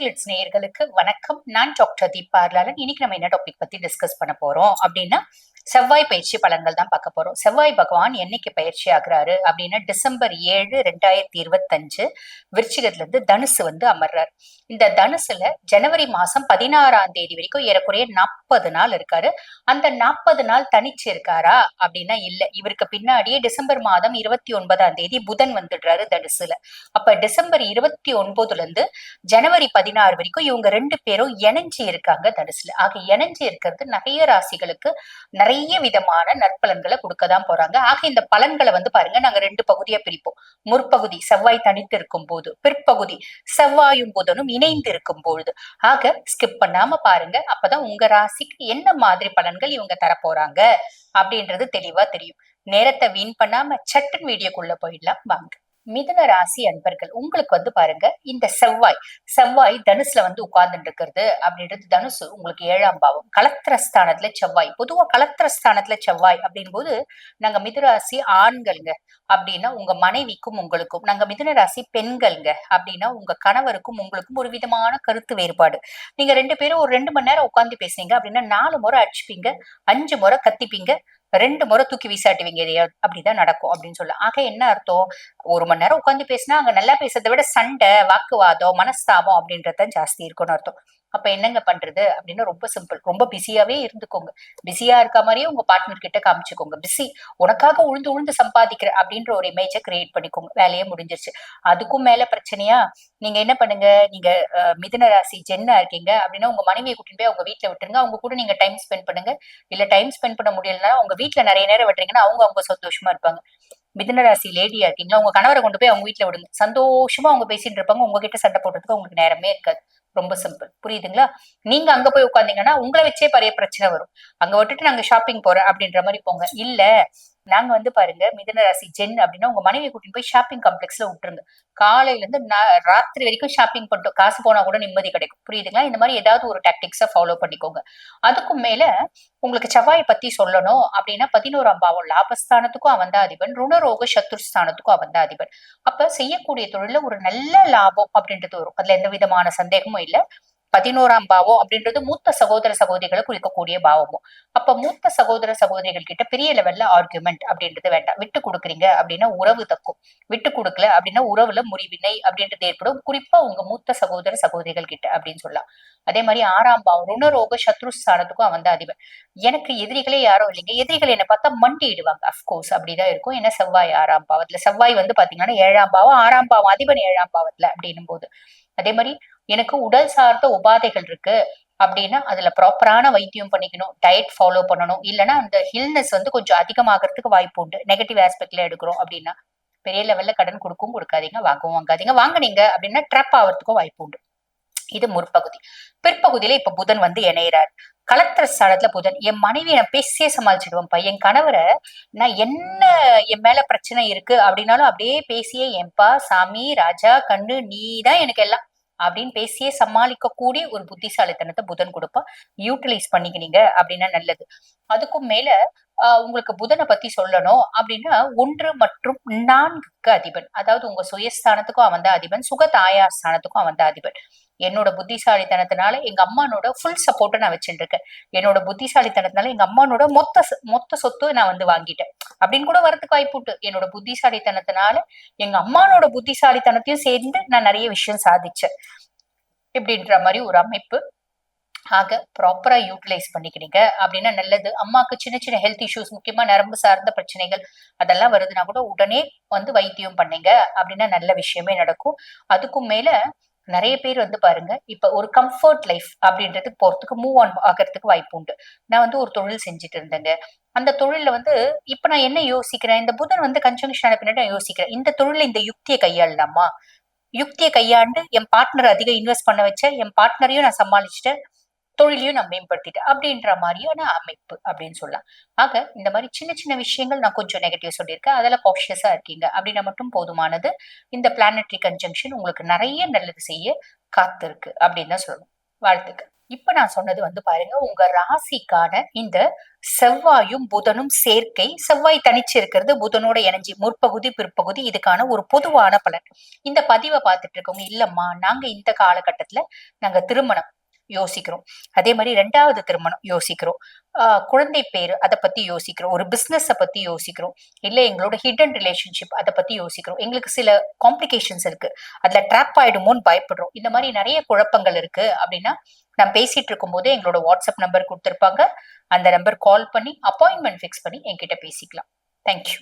Glitz நேயர்களுக்கு வணக்கம். நான் டாக்டர் தீபா இன்னைக்கு நம்ம என்ன டாபிக் பத்தி டிஸ்கஸ் பண்ண போறோம் அப்படின்னா செவ்வாய் பயிற்சி பலன்கள் தான் பார்க்க போறோம். செவ்வாய் பகவான் என்னைக்கு பயிற்சி ஆகுறாரு அப்படின்னா டிசம்பர் ஏழு ரெண்டாயிரத்தி இருபத்தஞ்சு விருச்சிகத்துல இருந்து தனுசு வந்து அமர்றாரு. இந்த தனுசுல ஜனவரி மாசம் பதினாறாம் தேதி வரைக்கும் ஏறக்குறைய நாற்பது நாள் இருக்காரு. அந்த நாற்பது நாள் தனிச்சு இருக்காரா அப்படின்னா இல்ல. இவருக்கு பின்னாடியே டிசம்பர் மாதம் இருபத்தி ஒன்பதாம் தேதி புதன் வந்துடுறாரு தனுசுல. அப்ப டிசம்பர் இருபத்தி ஒன்பதுல இருந்து ஜனவரி பதினாறு வரைக்கும் இவங்க ரெண்டு பேரும் இணைஞ்சு இருக்காங்க தனுசுல. ஆக இணைஞ்சு இருக்கிறது நிறைய ராசிகளுக்கு நிறைய நிறைய விதமான நற்பலன்களை கொடுக்க தான் போறாங்க. ஆக இந்த பலன்களை வந்து பாருங்க நாங்க ரெண்டு பகுதியா பிரிப்போம். முற்பகுதி செவ்வாய் தனித்து இருக்கும் போது பிற்பகுதி செவ்வாயும் புதனும் இணைந்து இருக்கும் பொழுது ஆக ஸ்கிப் பண்ணாம பாருங்க அப்பதான் உங்க ராசிக்கு என்ன மாதிரி பலன்கள் இவங்க தர போறாங்க அப்படின்றது தெளிவா தெரியும். நேரத்தை வீண் பண்ணாம சட்டன் வீடியோக்குள்ள போயிடலாம். வாங்க. மிதுன ராசி அன்பர்கள் உங்களுக்கு வந்து பாருங்க இந்த செவ்வாய் செவ்வாய் தனுசுல வந்து உட்கார்ந்துட்டு இருக்கிறது அப்படின்றது தனுசு உங்களுக்கு ஏழாம் பாவம். கலத்திரஸ்தானத்துல செவ்வாய். பொதுவா கலத்திரஸ்தானத்துல செவ்வாய் அப்படின் போது நாங்க மிதுராசி ஆண்கள்ங்க அப்படின்னா உங்க மனைவிக்கும் உங்களுக்கும் நாங்க மிதுன ராசி பெண்கள்ங்க அப்படின்னா உங்க கணவருக்கும் உங்களுக்கும் ஒரு விதமான கருத்து வேறுபாடு. நீங்க ரெண்டு பேரும் ஒரு ரெண்டு மணி நேரம் உட்காந்து பேசுனீங்க அப்படின்னா நாலு முறை அடிச்சுப்பீங்க அஞ்சு முறை கத்திப்பீங்க ரெண்டு முறை தூக்கி வீசாட்டுவீங்க எதையாவது அப்படிதான் நடக்கும் அப்படின்னு சொல்லு. ஆக என்ன அர்த்தம்? ஒரு மணி நேரம் உட்காந்து பேசினா அங்க நல்லா பேசுறதை விட சண்டை வாக்குவாதம் மனஸ்தாபம் அப்படின்றத ஜாஸ்தி இருக்கும்னு அர்த்தம். அப்ப என்னங்க பண்றது? அப்படின்னு ரொம்ப சிம்பிள் ரொம்ப பிஸியாவே இருந்துக்கோங்க. பிஸியா இருக்க மாதிரியே உங்க பார்ட்னர் கிட்ட காமிச்சுக்கோங்க. பிஸி உனக்காக உழுந்து உழுந்து சம்பாதிக்கிற அப்படின்ற ஒரு இமேஜை கிரியேட் பண்ணிக்கோங்க. வேலையே முடிஞ்சிருச்சு. அதுக்கும் மேல பிரச்சனையா? நீங்க என்ன பண்ணுங்க? நீங்க மிதுன ராசி ஜென்னா இருக்கீங்க அப்படின்னா உங்க மனைவியை கூட்டிட்டு போய் அவங்க வீட்டுல விட்டுருங்க. அவங்க கூட நீங்க டைம் ஸ்பெண்ட் பண்ணுங்க. இல்ல டைம் ஸ்பெண்ட் பண்ண முடியலன்னா உங்க வீட்டுல நிறைய நேரம் விட்டுறீங்கன்னா அவங்க அவங்க சந்தோஷமா இருப்பாங்க. மிதுன ராசி லேடியா இருக்கீங்களா? உங்க கணவரை கொண்டு போய் அவங்க வீட்டுல விடுங்க. சந்தோஷமா அவங்க பேசிட்டு இருப்பாங்க. உங்ககிட்ட சண்டை போடுறதுக்கு உங்களுக்கு நேரமே இருக்காது. ரொம்ப சிம்பிள் புரியுதுங்களா? நீங்க அங்க போய் உட்காந்தீங்கன்னா உங்களை வச்சே பழைய பிரச்சனை வரும். அங்க விட்டுட்டு நாங்க ஷாப்பிங் போறேன் அப்படின்ற மாதிரி போங்க. இல்ல நாங்க வந்து பாருங்க மிதன ராசி ஜென் அப்படின்னா உங்க மனைவி கூட்டிட்டு போய் ஷாப்பிங் காம்ப்ளெக்ஸ்ல விட்டுருங்க. காலையில இருந்து ராத்திரி வரைக்கும் ஷாப்பிங் பண்ணிட்டோம் காசு போனா கூட நிம்மதி கிடைக்கும். புரியுதுங்களா? இந்த மாதிரி ஏதாவது ஒரு டாக்டிக்ஸை ஃபாலோ பண்ணிக்கோங்க. அதுக்கும் மேல உங்களுக்கு செவ்வாயை பத்தி சொல்லணும் அப்படின்னா பதினோராம் பாவம் லாபஸ்தானத்துக்கும் அவன் தான் அதிபன் ருணரோக சத்ருஸ்தானத்துக்கும் அவன் தான் அதிபன் அப்ப செய்யக்கூடிய தொழில ஒரு நல்ல லாபம் அப்படின்றது வரும். அதுல எந்த விதமான சந்தேகமும் இல்லை. பதினோராம் பாவம் அப்படின்றது மூத்த சகோதர சகோதரிகளை குறிக்கக்கூடிய பாவமும் அப்ப மூத்த சகோதர சகோதரிகள் கிட்ட பெரிய லெவல்ல ஆர்குமெண்ட் அப்படின்றது வேண்டாம். விட்டு கொடுக்குறீங்க அப்படின்னா உறவு தக்கும். விட்டு கொடுக்கல அப்படின்னா உறவுல முறிவினை அப்படின்றது ஏற்படும். குறிப்பா உங்க மூத்த சகோதர சகோதரிகள் கிட்ட அப்படின்னு சொல்லலாம். அதே மாதிரி ஆறாம் பாவம் ருணரோக சத்ருஸ்தானத்துக்கும் அவன் தான் அதிபர் எனக்கு எதிரிகளே யாரும் இல்லைங்க. எதிரிகள் என்ன பார்த்தா மண்டிடுவாங்க அப்கோர்ஸ் அப்படிதான் இருக்கும். ஏன்னா செவ்வாய் ஆறாம் பாவத்துல. செவ்வாய் வந்து பாத்தீங்கன்னா ஏழாம் பாவம் ஆறாம் பாவம் அதிபன் ஏழாம் பாவத்துல அப்படின்னும் போது அதே மாதிரி எனக்கு உடல் சார்ந்த உபாதைகள் இருக்கு அப்படின்னா அதுல ப்ராப்பரான வைத்தியம் பண்ணிக்கணும் டயட் ஃபாலோ பண்ணணும். இல்லைன்னா அந்த ஹில்னஸ் வந்து கொஞ்சம் அதிகமாகிறதுக்கு வாய்ப்பு உண்டு. நெகட்டிவ் ஆஸ்பெக்ட்ல எடுக்கிறோம் அப்படின்னா. பெரிய லெவல்ல கடன் கொடுக்கவும் கொடுக்காதீங்க வாங்கவும் வாங்காதீங்க. வாங்கினீங்க அப்படின்னா ட்ரப் ஆகிறதுக்கும் வாய்ப்பு உண்டு. இது முற்பகுதி. பிற்பகுதியில இப்ப புதன் வந்து இணையிறார். கலத்திர ஸ்தானத்துல புதன் என் மனைவி நான் பேசியே சமாளிச்சிடுவேன் பையன். கணவரை நான் என்ன என் மேல பிரச்சனை இருக்கு அப்படின்னாலும் அப்படியே பேசியே என்பா சாமி ராஜா கண்ணு நீ தான் எனக்கு எல்லாம் அப்படின்னு பேசியே சமாளிக்கக்கூடிய ஒரு புத்திசாலித்தனத்தை புதன் கொடுப்பா. யூட்டிலைஸ் பண்ணிக்கினீங்க அப்படின்னா நல்லது. அதுக்கும் மேல உங்களுக்கு புதனை பத்தி சொல்லணும் அப்படின்னா ஒன்று மற்றும் நான்குக்கு அதிபன். அதாவது உங்க சுயஸ்தானத்துக்கும் அவன் தான் அதிபன். சுக தாயார் ஸ்தானத்துக்கும் அவன் தான் அதிபன். என்னோட புத்திசாலித்தனத்தினால எங்க அம்மானோட ஃபுல் சப்போர்ட்டை நான் வச்சுட்டு இருக்கேன் என்னோட புத்திசாலித்தனத்தினால எங்க அம்மானோட மொத்த மொத்த சொத்து நான் வந்து வாங்கிட்டேன். அப்படின்னு கூட வரதுக்கு வாய்ப்பு உண்டு. என்னோட புத்திசாலித்தனத்தினால எங்க அம்மானோட புத்திசாலித்தனத்தையும் சேர்ந்து நான் நிறைய விஷயம் சாதிச்சேன். இப்படின்ற மாதிரி ஒரு அமைப்பு. ஆக ப்ராப்பரா யூட்டிலைஸ் பண்ணிக்கிறீங்க. அப்படின்னா நல்லது. அம்மாக்கு சின்ன சின்ன ஹெல்த் இஷ்யூஸ் முக்கியமா நரம்பு சார்ந்த பிரச்சனைகள் அதெல்லாம் வருதுன்னா கூட உடனே வந்து வைத்தியம் பண்ணீங்க. அப்படின்னா நல்ல விஷயமே நடக்கும். அதுக்கும் மேல நிறைய பேர் வந்து பாருங்க இப்ப ஒரு கம்ஃபர்ட் லைஃப் அப்படின்றதுக்கு போறதுக்கு மூவ் ஆன் ஆகிறதுக்கு வாய்ப்பு உண்டு. நான் வந்து ஒரு தொழில் செஞ்சுட்டு இருந்தேங்க. அந்த தொழில வந்து இப்ப நான் என்ன யோசிக்கிறேன்? இந்த புதன் வந்து கன்ஜங்ஷன் ஆன பின்னாடி நான் யோசிக்கிறேன். இந்த தொழில இந்த யுக்தியை கையாளலாமா? யுக்தியை கையாண்டு என் பார்ட்னர் அதிகம் இன்வெஸ்ட் பண்ண வச்சேன். என் பார்ட்னரையும் நான் சமாளிச்சுட்டேன். தொழிலையும் நான் மேம்படுத்திட்டேன் அப்படின்ற மாதிரியான அமைப்பு அப்படின்னு சொல்லலாம். ஆக இந்த மாதிரி சின்ன சின்ன விஷயங்கள் நான் கொஞ்சம் நெகட்டிவ் சொல்லியிருக்கேன். அதெல்லாம் காஷியஸாக இருக்கீங்க. அப்படின்னா மட்டும் போதுமானது. இந்த பிளானட்ரி கன்ஜங்ஷன் உங்களுக்கு நிறைய நல்லது செய்ய காத்திருக்கு அப்படின்னு தான் சொல்லணும். வாழ்த்துக்கள். இப்ப நான் சொன்னது வந்து பாருங்க உங்க ராசிக்கான இந்த செவ்வாயும் புதனும் சேர்க்கை. செவ்வாய் தனிச்சு இருக்கிறது புதனோட இணைஞ்சி முற்பகுதி பிற்பகுதி இதுக்கான ஒரு பொதுவான பலன். இந்த பதிவை பார்த்துட்டு இருக்கவங்க இல்லம்மா நாங்க இந்த காலகட்டத்துல நாங்க திருமணம். யோசிக்கிறோம். அதே மாதிரி ரெண்டாவது திருமணம் யோசிக்கிறோம். குழந்தை பேர் அதை பத்தி யோசிக்கிறோம். ஒரு பிஸ்னஸை பத்தி யோசிக்கிறோம். இல்லை எங்களோட ஹிடன் ரிலேஷன்ஷிப் அதை பத்தி யோசிக்கிறோம். எங்களுக்கு சில காம்ப்ளிகேஷன்ஸ் இருக்கு. அதுல ட்ராப் ஆயிடுமோன்னு பயப்படுறோம். இந்த மாதிரி நிறைய குழப்பங்கள் இருக்கு. அப்படின்னா நான் பேசிட்டு இருக்கும் போதே எங்களோட வாட்ஸ்அப் நம்பர் கொடுத்துருப்பாங்க. அந்த நம்பர் கால் பண்ணி அப்பாயின்மெண்ட் ஃபிக்ஸ் பண்ணி என்கிட்ட பேசிக்கலாம். தேங்க்யூ